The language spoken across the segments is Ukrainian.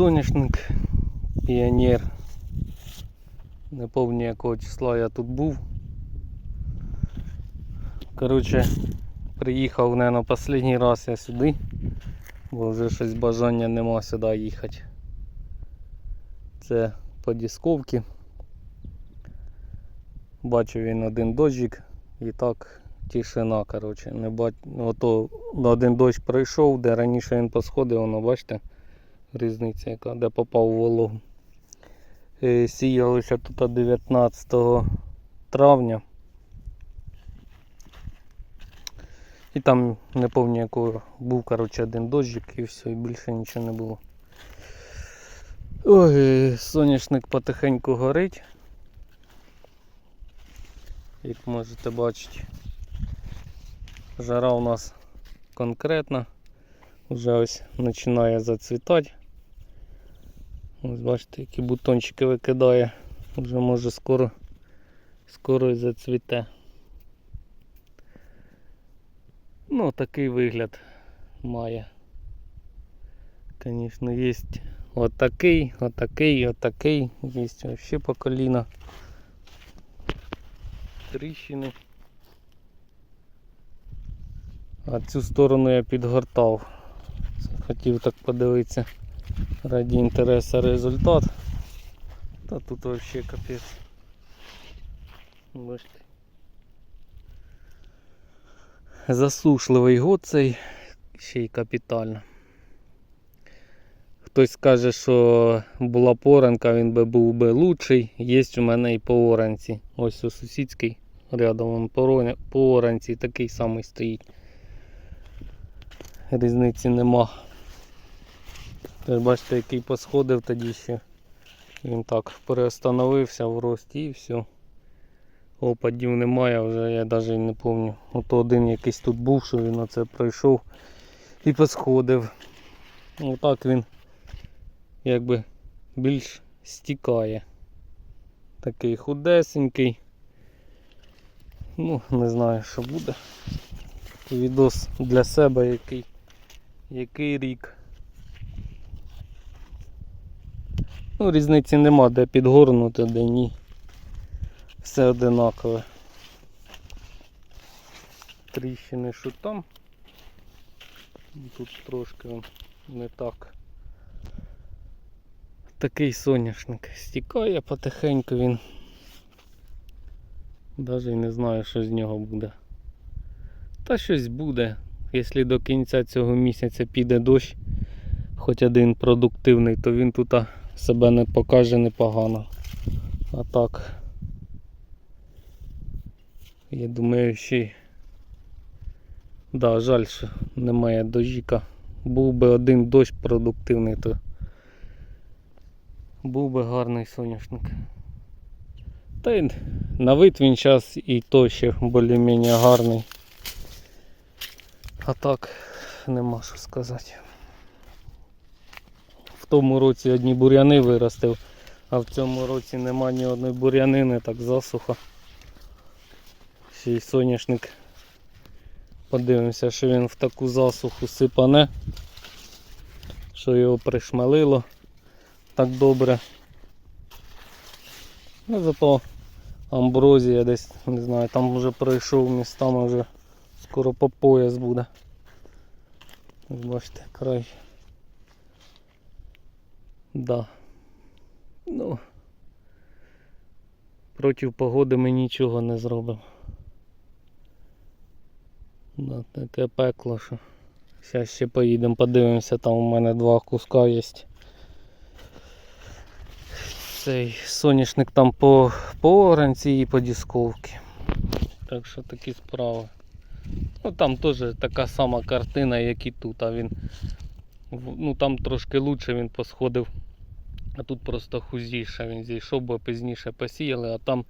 соняшник, піонер. Не пам'ятаю якого числа я тут був. Коротше, приїхав, наверное, останній раз я сюди, бо вже щось бажання нема сюди їхати. Це по дісковці. Бачив він один дощик і так тишина, коротше. Не бач... Ото один дощ пройшов, де раніше він посходив, воно бачите, різниця яка, де попав у вологу. Е, Сіялося тут 19 травня. І там не пам'ятаю якого був коротше, один дощик і все, і більше нічого не було. Ой, соняшник потихеньку горить. Як можете бачити, жара у нас конкретна. Вже ось починає зацвітати. Ось бачите, які бутончики викидає. Вже може скоро скоро і зацвіте. Ну, такий вигляд має. Звісно, є отакий, отакий, отакий. Є ще по коліна. Тріщини. А цю сторону я підгортав. Хотів так подивитися раді інтересу результат. Та тут взагалі капець. Бачите. Засушливий год цей ще й капітально. Хтось скаже, що була поранка, він би був би лучший. Є у мене і по оранці. Ось у сусідській рядом вон по такий самий стоїть. Різниці нема. Теж бачите, який посходив тоді ще. Він так перестановився в рості і все. Опадів немає, вже я навіть не пам'ятаю. Ото один якийсь тут був, що він оце пройшов і посходив. Отак він якби більш стікає. Такий худесенький. Ну, не знаю, що буде. Відос для себе який, який рік. Ну, різниці нема, де підгорнути, де ні. Все одинакове. Тріщини що там. Тут трошки не так. Такий соняшник. Стікає потихеньку він. Навіть не знаю, що з нього буде. Та щось буде. Якщо до кінця цього місяця піде дощ, хоч один продуктивний, то він тут себе не покаже непогано. А так. Я думаю, ще. Да, жаль, що немає дощика. Був би один дощ продуктивний, то був би гарний соняшник. Та й на вид він зараз і то ще більш-менш гарний. А так нема що сказати. Тому році одні бур'яни виростив, а в цьому році нема ні одної бур'янини, так засуха. Ще й соняшник. Подивимося, що він в таку засуху сипане, що його пришмалило так добре. Ну зато амброзія десь, не знаю, там вже пройшов містами вже скоро по пояс буде. Бачите, край. Да. Ну проти погоди ми нічого не зробимо. Да, таке пекло, що. Зараз ще поїдемо, подивимося, там у мене два куска є. Цей соняшник там по, по оранці і по дісковці. Так що такі справи. Ну там теж така сама картина, як і тут, а він ну там трошки лучше він посходив. А тут просто хузіше він зійшов, бо пізніше посіяли, а там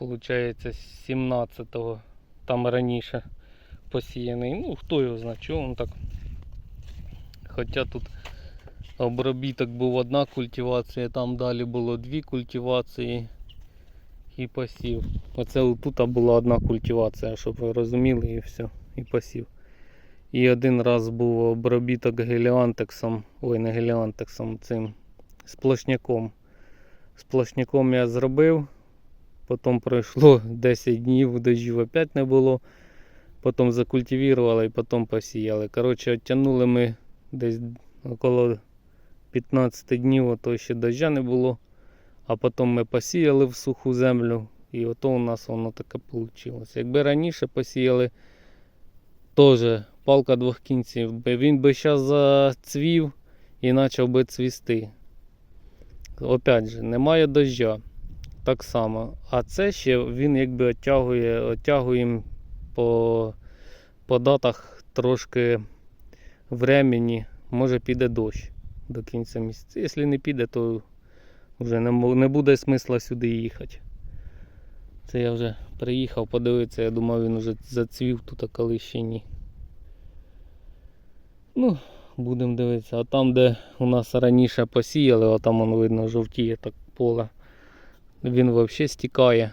виходить 17-го, там раніше посіяний. Ну хто його знає, чого він так. Хоча тут обробіток був одна культивація, там далі було дві культивації і посів. Оце тут була одна культивація, щоб ви розуміли, і все, і посів. І один раз був обробіток геліантексом, ой, не геліантексом, цим сплошняком. Сплошняком я зробив, потім пройшло 10 днів, дощів опять не було. Потім закультивували і потім посіяли. Коротше, оттягнули ми десь около 15 днів, а то ще дождя не було. А потім ми посіяли в суху землю, і ото у нас воно таке вийшло. Якби раніше посіяли, теж палка двох кінців, він би зараз зацвів і почав би цвісти. Опять же, немає дождя. Так само. А це ще він якби оттягує, оттягуємо по, по датах трошки времени, може піде дощ до кінця місяця. Якщо не піде, то вже не, не буде смисла сюди їхати. Це я вже приїхав подивитися, я думав він вже зацвів тут, а коли ще ні. Ну, будемо дивитися. А там, де у нас раніше посіяли, а там воно видно жовтіє так поле. Він взагалі стікає.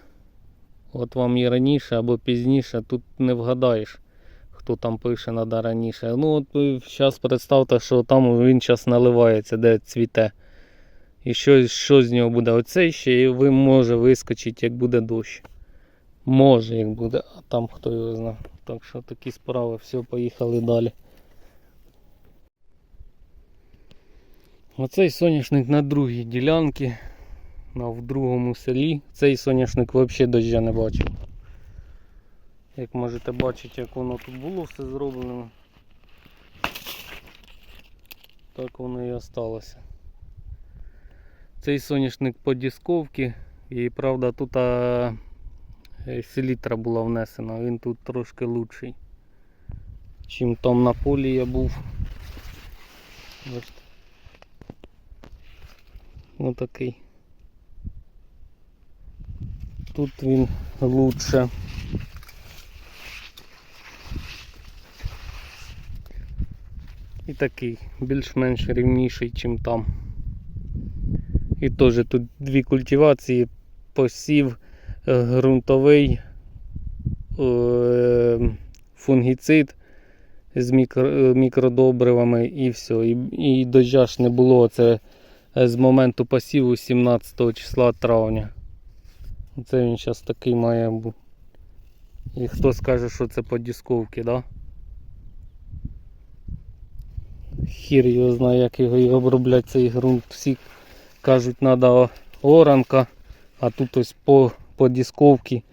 От вам і раніше або пізніше, тут не вгадаєш, хто там пише надо раніше. Ну от зараз представте, що там він зараз наливається, де цвіте. І що, що з нього буде? Оцей ще і ви може вискочити, як буде дощ. Може, як буде, а там хто його знає. Так що такі справи, все, поїхали далі. Оцей соняшник на другій ділянці, в другому селі. Цей соняшник взагалі дождя не бачив. Як можете бачити, як воно тут було все зроблено. Так воно і осталося. Цей соняшник по дисковці. І правда тут а, е, селітра була внесена, він тут трошки лучший. Чим там на полі я був. Бачите. Отакий. Тут він лучше. І такий, більш-менш рівніший, ніж там. І теж тут дві культивації, посів е, ґрунтовий е, фунгіцид з е, мікродобривами і все. І, і дождя ж не було. Це з моменту посіву 17 числа травня. Це він зараз такий має бути. І хто скаже, що це по дисковці, да? Хір його знає, як його і обробляти цей ґрунт. Всі кажуть, треба оранка, а тут ось по, по дисковці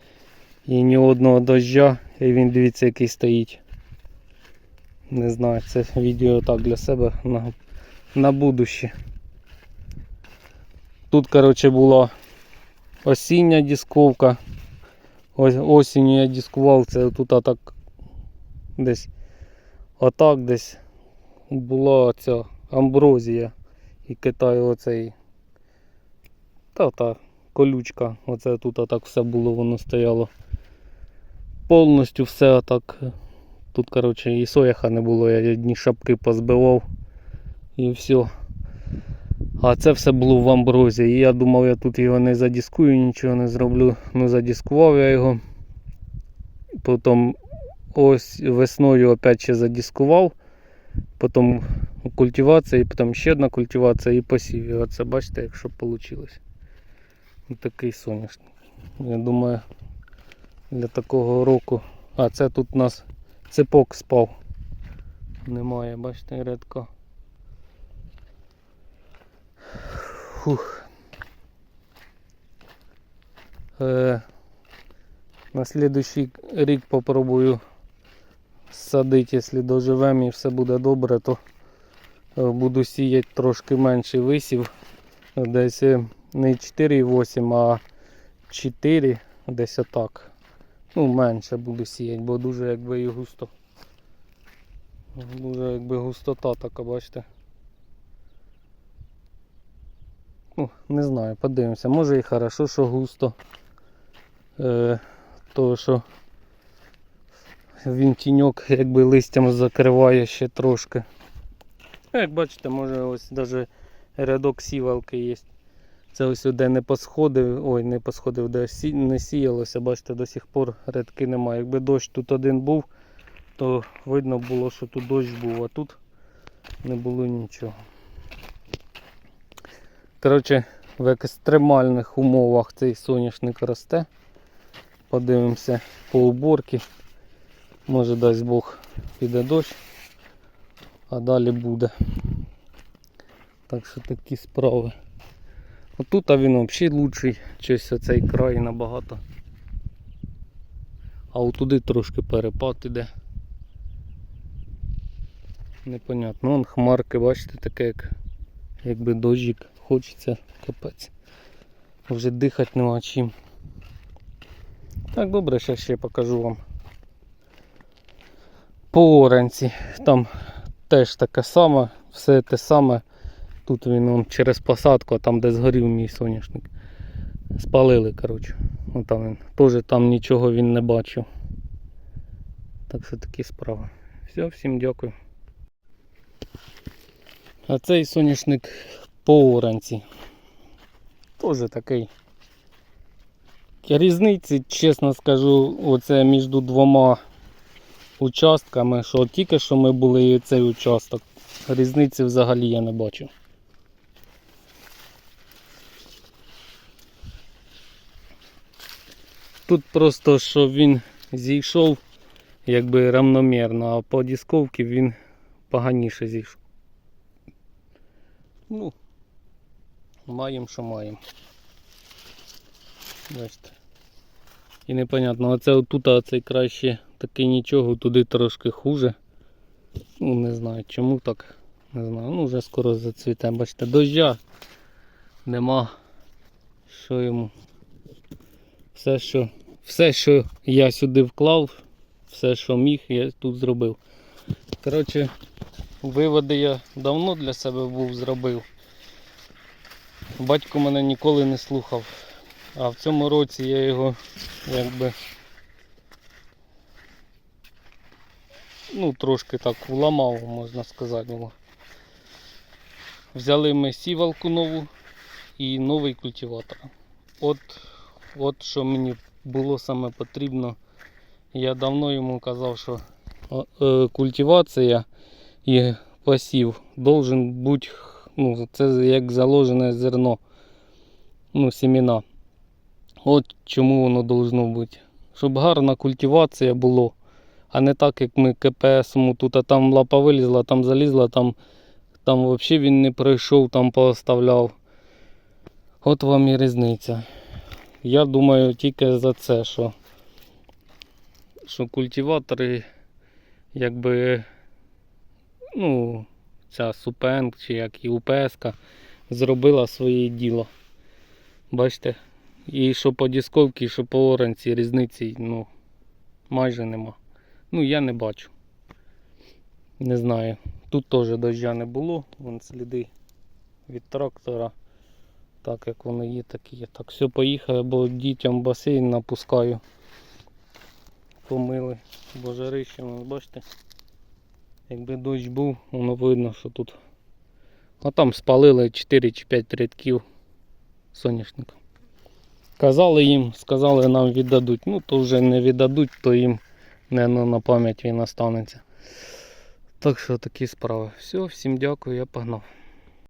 і ні одного дождя, і він дивіться, який стоїть. Не знаю, це відео так для себе на, на будуще. Тут, коротше, була осіння дисковка. Ось осінню я дискував, це тут отак десь отак десь була ця амброзія і Китаю оцей. Та та колючка. Оце тут отак все було, воно стояло. Повністю все отак. Тут, коротше, і сояха не було, я одні шапки позбивав і все. А це все було в амброзі. І я думав, я тут його не задіскую, нічого не зроблю. Ну задіскував я його. Потім ось весною опять ще задіскував. Потім культивація, і потім ще одна культивація і посів. І оце бачите, якщо вийшло. Ось такий соняшник. Я думаю, для такого року. А це тут у нас цепок спав. Немає, бачите, рядка. Фух. Е, на слідуючий рік попробую садити, якщо доживемо і все буде добре, то е, буду сіяти трошки менший висів. Десь е, не 4,8, а 4, десь отак. Ну, менше буду сіяти, бо дуже якби і густо. Дуже якби густота така, бачите. Ну, не знаю, подивимося. Може і хорошо, що густо. Е, то що він тіньок якби листям закриває ще трошки. Ну, Як бачите, може ось навіть рядок сівалки є. Це ось де не посходив, ой, не посходив, де сі, не сіялося, бачите, до сих пор рядки немає. Якби дощ тут один був, то видно було, що тут дощ був, а тут не було нічого. Коротше, в екстремальних умовах цей соняшник росте. Подивимося по уборці. Може дасть Бог піде дощ, а далі буде. Так що такі справи. Отут а він взагалі лучший, щось оцей край набагато. А отуди трошки перепад іде. Непонятно. Вон хмарки, бачите, таке як якби дощик хочеться капець. Вже дихати нема чим. Так, добре, ще ще покажу вам. По оранці. Там теж таке саме, все те саме. Тут він он, через посадку, а там де згорів мій соняшник. Спалили, коротше. От там він. Теж там нічого він не бачив. Так що такі справи. Все, всім дякую. А цей соняшник по оранці. Теж такий. Різниці, чесно скажу, оце між двома участками, що тільки що ми були і цей участок. Різниці взагалі я не бачу. Тут просто що він зійшов якби равномірно, а по дисковці він поганіше зійшов. Ну, маємо, що маємо. Бачите. І непонятно, оце отут, а краще таки нічого, туди трошки хуже. Ну, не знаю чому так. Не знаю. Ну вже скоро зацвіте. Бачите, дождя нема. Що йому? Все, що, все, що я сюди вклав, все, що міг, я тут зробив. Коротше, виводи я давно для себе був зробив. Батько мене ніколи не слухав. А в цьому році я його якби ну трошки так вламав, можна сказати. Взяли ми сівалку нову і новий культиватор. От, от що мені було саме потрібно. Я давно йому казав, що е, культивація і посів должен бути, ну, це як заложене зерно, ну, семена. От чому воно должно бути. Щоб гарна культивація було. А не так, як ми КПС тут, а там лапа вилізла, там залізла, там, там взагалі він не пройшов, там поставляв. От вам і різниця. Я думаю тільки за це, що, що культиватори, якби, ну, ця Супенк чи як і УПС зробила своє діло. Бачите? І що по дисковці, що по оранці різниці ну, майже нема. Ну я не бачу. Не знаю. Тут теж дождя не було, вон сліди від трактора. Так як воно є, так і є. Так, все поїхали, бо дітям басейн напускаю. Помили божарище, ну, бачите. Якби дощ був, воно видно, що тут. А там спалили 4 чи 5 рядків соняшника. Казали їм, сказали нам віддадуть. Ну то вже не віддадуть, то їм не на пам'ять він останеться. Так що такі справи. Все, всім дякую, я погнав.